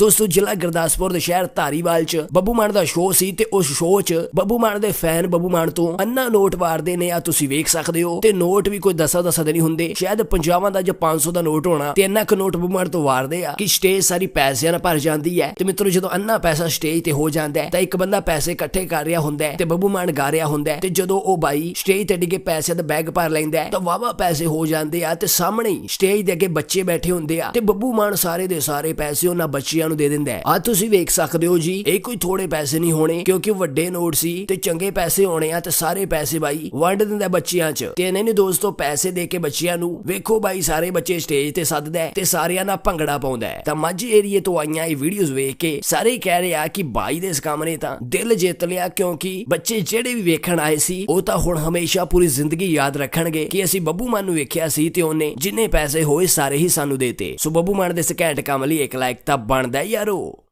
ਦੋਸਤੋ, ਜ਼ਿਲ੍ਹਾ ਗੁਰਦਾਸਪੁਰ ਦੇ ਸ਼ਹਿਰ ਧਾਰੀਵਾਲ ਚ ਬੱਬੂ ਮਾਨ ਦਾ ਸ਼ੋਅ ਸੀ ਤੇ ਉਸ ਸ਼ੋਅ ਚ ਬੱਬੂ ਮਾਨ ਦੇ ਫੈਨ ਬੱਬੂ ਮਾਨ ਤੋਂ ਅੰਨਾ ਨੋਟ ਵਾਰਦੇ ਨੇ। ਆ ਤੁਸੀਂ ਵੇਖ ਸਕਦੇ ਹੋ ਤੇ ਨੋਟ ਵੀ ਕੋਈ ਦਸਾਂ ਦਸਾਂ ਦੇ ਨਹੀਂ ਹੁੰਦੇ। ਸ਼ਾਇਦ 50 ਦਾ ਜਾਂ 500 ਦਾ ਨੋਟ ਹੋਣਾ ਤੇ ਇੰਨਾ ਕੁ ਨੋਟ ਬੱਬੂ ਮਾਨ ਤੋਂ ਵਾਰਦੇ ਆ ਕਿ ਸਟੇਜ ਸਾਰੀ ਪੈਸਿਆਂ ਨਾਲ ਭਰ ਜਾਂਦੀ ਹੈ ਤੇ ਮਿੱਤਰੋ, ਜਦੋਂ ਅੰਨਾ ਪੈਸਾ ਸਟੇਜ ਤੇ ਹੋ ਜਾਂਦਾ ਹੈ ਤਾਂ ਇੱਕ ਬੰਦਾ ਪੈਸੇ ਇਕੱਠੇ ਕਰ ਰਿਹਾ ਹੁੰਦਾ ਹੈ ਤੇ ਬੱਬੂ ਮਾਨ ਗਾ ਰਿਹਾ ਹੁੰਦਾ ਹੈ ਤੇ ਜਦੋਂ ਉਹ ਬਾਈ ਸਟੇਜ ਤੇ ਡਿੱਗੇ ਪੈਸਿਆਂ ਦਾ ਬੈਗ ਭਰ ਲੈਂਦਾ ਹੈ ਤਾਂ ਵਾਵਾ ਪੈਸੇ ਹੋ ਜਾਂਦੇ ਆ ਤੇ ਸਾਹਮਣੇ ਹੀ ਸਟੇਜ ਦੇ ਅੱਗੇ ਬੱਚੇ ਬੈਠੇ ਹੁੰਦੇ ਆ ਤੇ ਬੱਬੂ ਮਾਨ ਸਾਰੇ ਦੇ ਸਾਰੇ ਪੈਸੇ ਉਹਨਾਂ ਬੱਚਿਆਂ ਨੂੰ ਦੇ ਦਿੰਦਾ ਹੈ। ਆ ਤੁਸੀਂ ਵੇਖ ਸਕਦੇ ਹੋ ਜੀ, ਇਹ ਕੋਈ ਥੋੜੇ ਪੈਸੇ ਨਹੀਂ ਹੋਣੇ, ਕਿਉਂਕਿ ਵੱਡੇ ਨੋਟ ਸੀ ਤੇ ਚੰਗੇ ਪੈਸੇ ਹੋਣੇ ਆ ਤੇ ਸਾਰੇ ਪੈਸੇ ਬਾਈ ਵੰਡ ਦਿੰਦਾ ਬੱਚਿਆਂ 'ਚ। ਤੇ ਇਹਨੇ ਨੇ ਦੋਸਤੋ ਪੈਸੇ ਦੇ ਕੇ ਬੱਚਿਆਂ ਨੂੰ, ਵੇਖੋ ਬਾਈ ਸਾਰੇ ਬੱਚੇ ਸਟੇਜ ਤੇ ਸੱਦਦਾ ਹੈ ਤੇ ਸਾਰਿਆਂ ਨਾਲ ਭੰਗੜਾ ਪਾਉਂਦਾ ਤਾਂ ਮਾਝੇ ਏਰੀਏ ਤੋਂ ਆਈਆਂ ਇਹ ਵੀਡੀਓਜ਼ ਵੇਖ ਕੇ ਸਾਰੇ ਕਹਿ ਰਹੇ ਆ ਕਿ ਬਾਈ ਦੇ ਇਸ ਕੰਮ ਨੇ ਤਾਂ ਦਿਲ ਜਿੱਤ ਲਿਆ, ਕਿਉਂਕਿ ਬੱਚੇ ਜਿਹੜੇ ਵੀ ਵੇਖਣ ਆਏ ਸੀ, ਉਹ ਤਾਂ ਹੁਣ ਹਮੇਸ਼ਾ ਪੂਰੀ ਜ਼ਿੰਦਗੀ ਯਾਦ ਰੱਖਣਗੇ ਕਿ ਅਸੀਂ ਬੱਬੂ ਮਾਨ ਨੂੰ ਵੇਖਿਆ ਸੀ ਤੇ ਉਹਨੇ ਜਿੰਨੇ ਪੈਸੇ ਹੋਏ ਸਾਰੇ ਹੀ ਸਾਨੂੰ ਦੇਤੇ। ਸੋ ਬੱਬੂ ਮਾਨ ਦੇ ਸਕੈਂਟ ਕੰਮ ਲਈ ਇੱਕ ਲਾਈਕ ਤਾਂ 大野郎